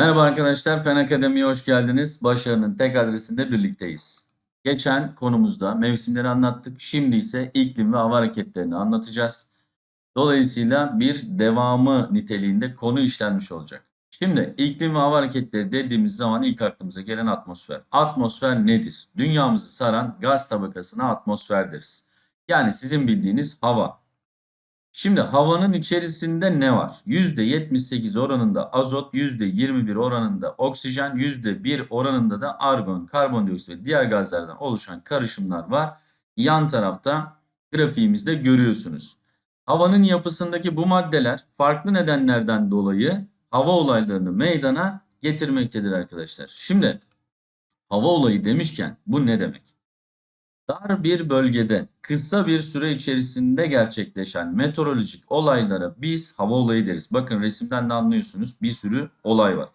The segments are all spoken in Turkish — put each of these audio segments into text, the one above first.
Merhaba arkadaşlar, Fen Akademi'ye hoş geldiniz. Başarının tek adresinde birlikteyiz. Geçen konumuzda mevsimleri anlattık. Şimdi ise iklim ve hava hareketlerini anlatacağız. Dolayısıyla bir devamı niteliğinde konu işlenmiş olacak. Şimdi iklim ve hava hareketleri dediğimiz zaman ilk aklımıza gelen atmosfer. Atmosfer nedir? Dünyamızı saran gaz tabakasına atmosfer deriz. Yani sizin bildiğiniz hava. Şimdi havanın içerisinde ne var? %78 oranında azot, %21 oranında oksijen, %1 oranında da argon, karbondioksit ve diğer gazlardan oluşan karışımlar var. Yan tarafta grafiğimizde görüyorsunuz. Havanın yapısındaki bu maddeler farklı nedenlerden dolayı hava olaylarını meydana getirmektedir arkadaşlar. Şimdi hava olayı demişken bu ne demek? Dar bir bölgede kısa bir süre içerisinde gerçekleşen meteorolojik olaylara biz hava olayı deriz. Bakın resimden de anlıyorsunuz bir sürü olay var.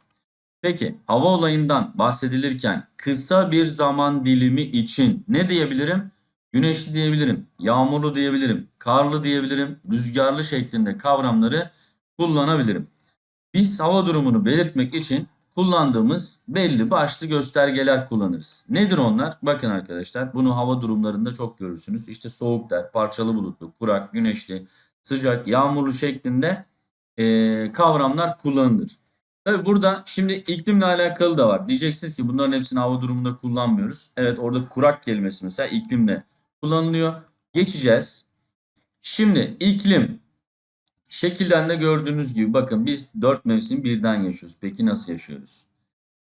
Peki hava olayından bahsedilirken kısa bir zaman dilimi için ne diyebilirim? Güneşli diyebilirim, yağmurlu diyebilirim, karlı diyebilirim, rüzgarlı şeklinde kavramları kullanabilirim. Biz hava durumunu belirtmek için kullandığımız belli başlı göstergeler kullanırız. Nedir onlar? Bakın arkadaşlar bunu hava durumlarında çok görürsünüz. İşte soğuk der, parçalı bulutlu, kurak, güneşli, sıcak, yağmurlu şeklinde e, kavramlar kullanılır. Tabi burada şimdi iklimle alakalı da var. Diyeceksiniz ki bunların hepsini hava durumunda kullanmıyoruz. Evet orada kurak kelimesi mesela iklimle kullanılıyor. Geçeceğiz. Şimdi iklim Şekilden de gördüğünüz gibi bakın biz 4 mevsim birden yaşıyoruz. Peki nasıl yaşıyoruz?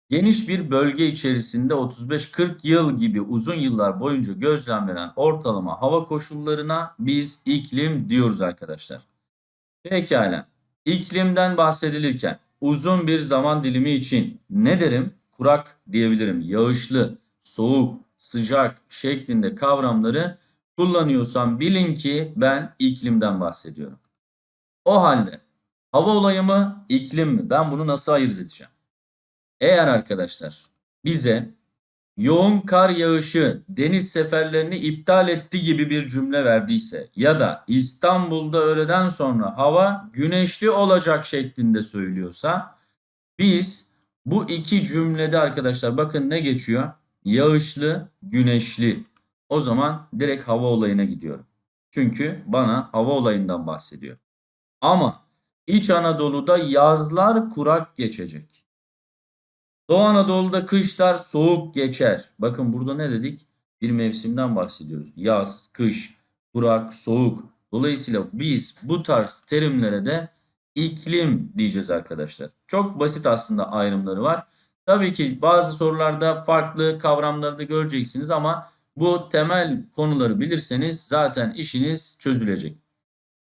Geniş bir bölge içerisinde 35-40 yıl gibi uzun yıllar boyunca gözlemlenen ortalama hava koşullarına biz iklim diyoruz arkadaşlar. Pekala. İklimden bahsedilirken uzun bir zaman dilimi için ne derim? Kurak diyebilirim. Yağışlı, soğuk, sıcak şeklinde kavramları kullanıyorsam bilin ki ben iklimden bahsediyorum. O halde hava olayı mı, iklim mi? Ben bunu nasıl ayırt edeceğim? Eğer arkadaşlar bize yoğun kar yağışı deniz seferlerini iptal etti gibi bir cümle verdiyse ya da İstanbul'da öğleden sonra hava güneşli olacak şeklinde söylüyorsa biz bu iki cümlede arkadaşlar bakın ne geçiyor? Yağışlı, güneşli. O zaman direkt hava olayına gidiyorum. Çünkü bana hava olayından bahsediyor. Ama İç Anadolu'da yazlar kurak geçecek. Doğu Anadolu'da kışlar soğuk geçer. Bakın burada ne dedik? Bir mevsimden bahsediyoruz. Yaz, kış, kurak, soğuk. Dolayısıyla biz bu tarz terimlere de iklim diyeceğiz arkadaşlar. Çok basit aslında ayrımları var. Tabii ki bazı sorularda farklı kavramları da göreceksiniz ama bu temel konuları bilirseniz zaten işiniz çözülecek.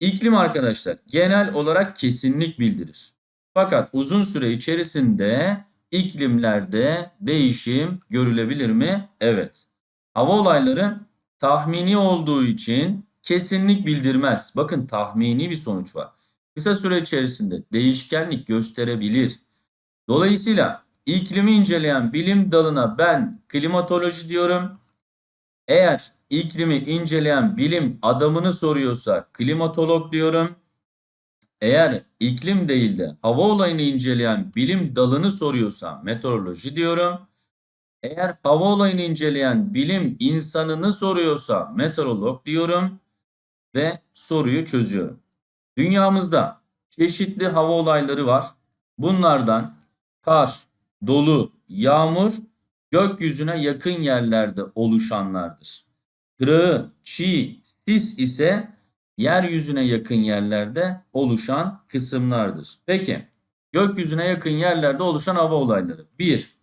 İklim arkadaşlar genel olarak kesinlik bildirir. Fakat uzun süre içerisinde iklimlerde değişim görülebilir mi? Evet. Hava olayları tahmini olduğu için kesinlik bildirmez. Bakın tahmini bir sonuç var. Kısa süre içerisinde değişkenlik gösterebilir. Dolayısıyla iklimi inceleyen bilim dalına ben klimatoloji diyorum. Eğer iklimi inceleyen bilim adamını soruyorsa klimatolog diyorum. Eğer iklim değil de hava olayını inceleyen bilim dalını soruyorsa meteoroloji diyorum. Eğer hava olayını inceleyen bilim insanını soruyorsa meteorolog diyorum ve soruyu çözüyorum. Dünyamızda çeşitli hava olayları var. Bunlardan kar, dolu, yağmur gökyüzüne yakın yerlerde oluşanlardır. Kırığı, çiğ, sis ise yeryüzüne yakın yerlerde oluşan kısımlardır. Peki gökyüzüne yakın yerlerde oluşan hava olayları. 1.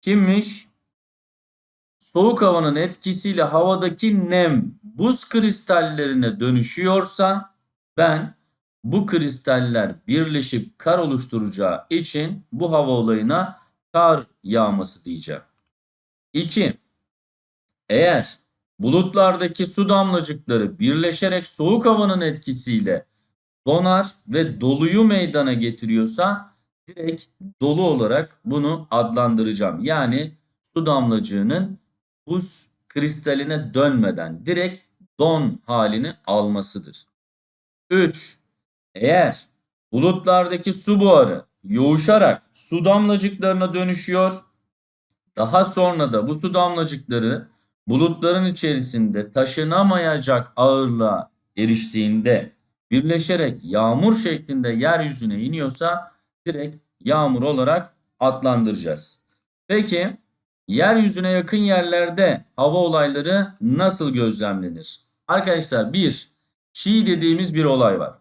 Kimmiş? Soğuk havanın etkisiyle havadaki nem buz kristallerine dönüşüyorsa ben bu kristaller birleşip kar oluşturacağı için bu hava olayına kar yağması diyeceğim. 2. Eğer bulutlardaki su damlacıkları birleşerek soğuk havanın etkisiyle donar ve doluyu meydana getiriyorsa direkt dolu olarak bunu adlandıracağım. Yani su damlacığının buz kristaline dönmeden direkt don halini almasıdır. 3. Eğer bulutlardaki su buharı yoğuşarak su damlacıklarına dönüşüyor. Daha sonra da bu su damlacıkları bulutların içerisinde taşınamayacak ağırlığa eriştiğinde birleşerek yağmur şeklinde yeryüzüne iniyorsa direkt yağmur olarak adlandıracağız. Peki yeryüzüne yakın yerlerde hava olayları nasıl gözlemlenir? Arkadaşlar bir çiğ dediğimiz bir olay var.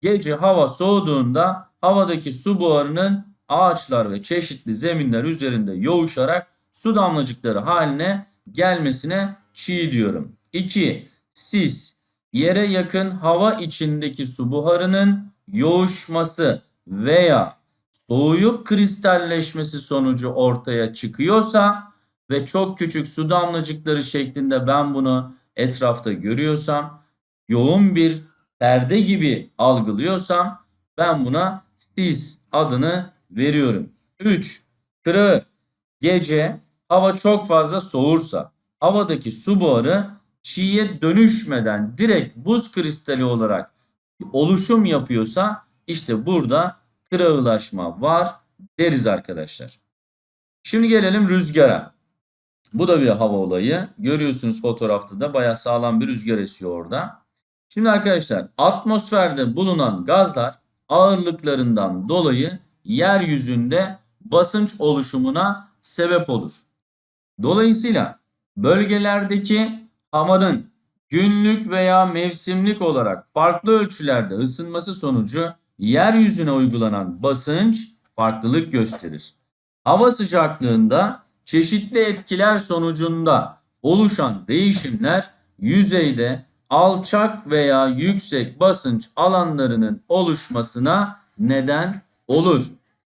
Gece hava soğuduğunda havadaki su buharının ağaçlar ve çeşitli zeminler üzerinde yoğuşarak su damlacıkları haline gelmesine çiğ diyorum. 2. Sis yere yakın hava içindeki su buharının yoğuşması veya soğuyup kristalleşmesi sonucu ortaya çıkıyorsa ve çok küçük su damlacıkları şeklinde ben bunu etrafta görüyorsam yoğun bir perde gibi algılıyorsam ben buna sis adını veriyorum. 3. Kırığı gece hava çok fazla soğursa havadaki su buharı çiğe dönüşmeden direkt buz kristali olarak oluşum yapıyorsa işte burada kırağılaşma var deriz arkadaşlar. Şimdi gelelim rüzgara. Bu da bir hava olayı. Görüyorsunuz fotoğrafta da bayağı sağlam bir rüzgar esiyor orada. Şimdi arkadaşlar atmosferde bulunan gazlar ağırlıklarından dolayı yeryüzünde basınç oluşumuna sebep olur. Dolayısıyla bölgelerdeki havanın günlük veya mevsimlik olarak farklı ölçülerde ısınması sonucu yeryüzüne uygulanan basınç farklılık gösterir. Hava sıcaklığında çeşitli etkiler sonucunda oluşan değişimler yüzeyde alçak veya yüksek basınç alanlarının oluşmasına neden olur.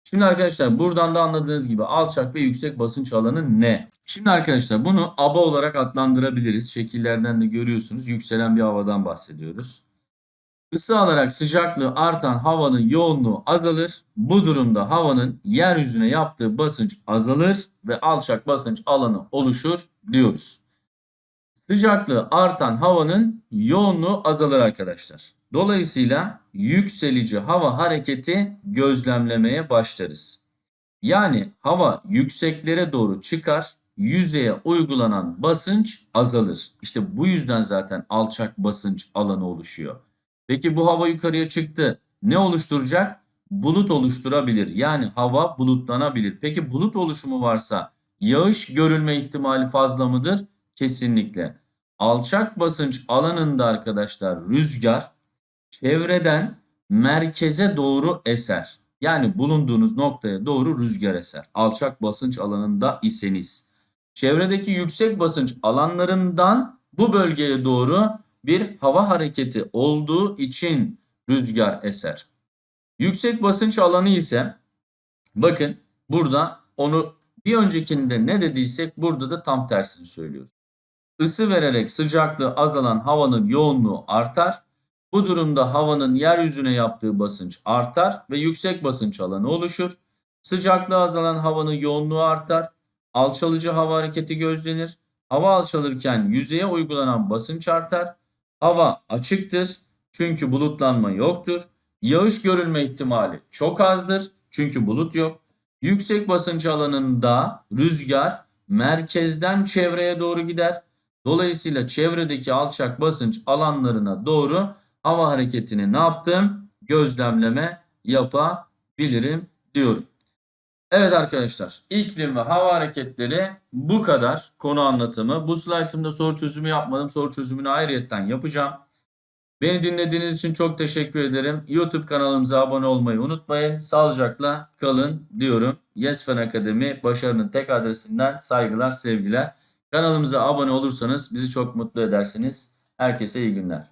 Şimdi arkadaşlar buradan da anladığınız gibi alçak ve yüksek basınç alanı ne? Şimdi arkadaşlar bunu aba olarak adlandırabiliriz. Şekillerden de görüyorsunuz yükselen bir havadan bahsediyoruz. Isı alarak sıcaklığı artan havanın yoğunluğu azalır. Bu durumda havanın yeryüzüne yaptığı basınç azalır ve alçak basınç alanı oluşur diyoruz. Sıcaklığı artan havanın yoğunluğu azalır arkadaşlar. Dolayısıyla yükselici hava hareketi gözlemlemeye başlarız. Yani hava yükseklere doğru çıkar, yüzeye uygulanan basınç azalır. İşte bu yüzden zaten alçak basınç alanı oluşuyor. Peki bu hava yukarıya çıktı. Ne oluşturacak? Bulut oluşturabilir. Yani hava bulutlanabilir. Peki bulut oluşumu varsa yağış görülme ihtimali fazla mıdır? Kesinlikle. Alçak basınç alanında arkadaşlar rüzgar çevreden merkeze doğru eser. Yani bulunduğunuz noktaya doğru rüzgar eser. Alçak basınç alanında iseniz. Çevredeki yüksek basınç alanlarından bu bölgeye doğru bir hava hareketi olduğu için rüzgar eser. Yüksek basınç alanı ise bakın burada onu bir öncekinde ne dediysek burada da tam tersini söylüyoruz. Isı vererek sıcaklığı azalan havanın yoğunluğu artar. Bu durumda havanın yeryüzüne yaptığı basınç artar ve yüksek basınç alanı oluşur. Sıcaklığı azalan havanın yoğunluğu artar. Alçalıcı hava hareketi gözlenir. Hava alçalırken yüzeye uygulanan basınç artar. Hava açıktır çünkü bulutlanma yoktur. Yağış görülme ihtimali çok azdır çünkü bulut yok. Yüksek basınç alanında rüzgar merkezden çevreye doğru gider. Dolayısıyla çevredeki alçak basınç alanlarına doğru hava hareketini ne yaptım? Gözlemleme yapabilirim diyorum. Evet arkadaşlar iklim ve hava hareketleri bu kadar konu anlatımı. Bu slaytımda soru çözümü yapmadım. Soru çözümünü ayrıyetten yapacağım. Beni dinlediğiniz için çok teşekkür ederim. YouTube kanalımıza abone olmayı unutmayın. Sağlıcakla kalın diyorum. Yes Fen Akademi başarının tek adresinden saygılar sevgiler. Kanalımıza abone olursanız bizi çok mutlu edersiniz. Herkese iyi günler.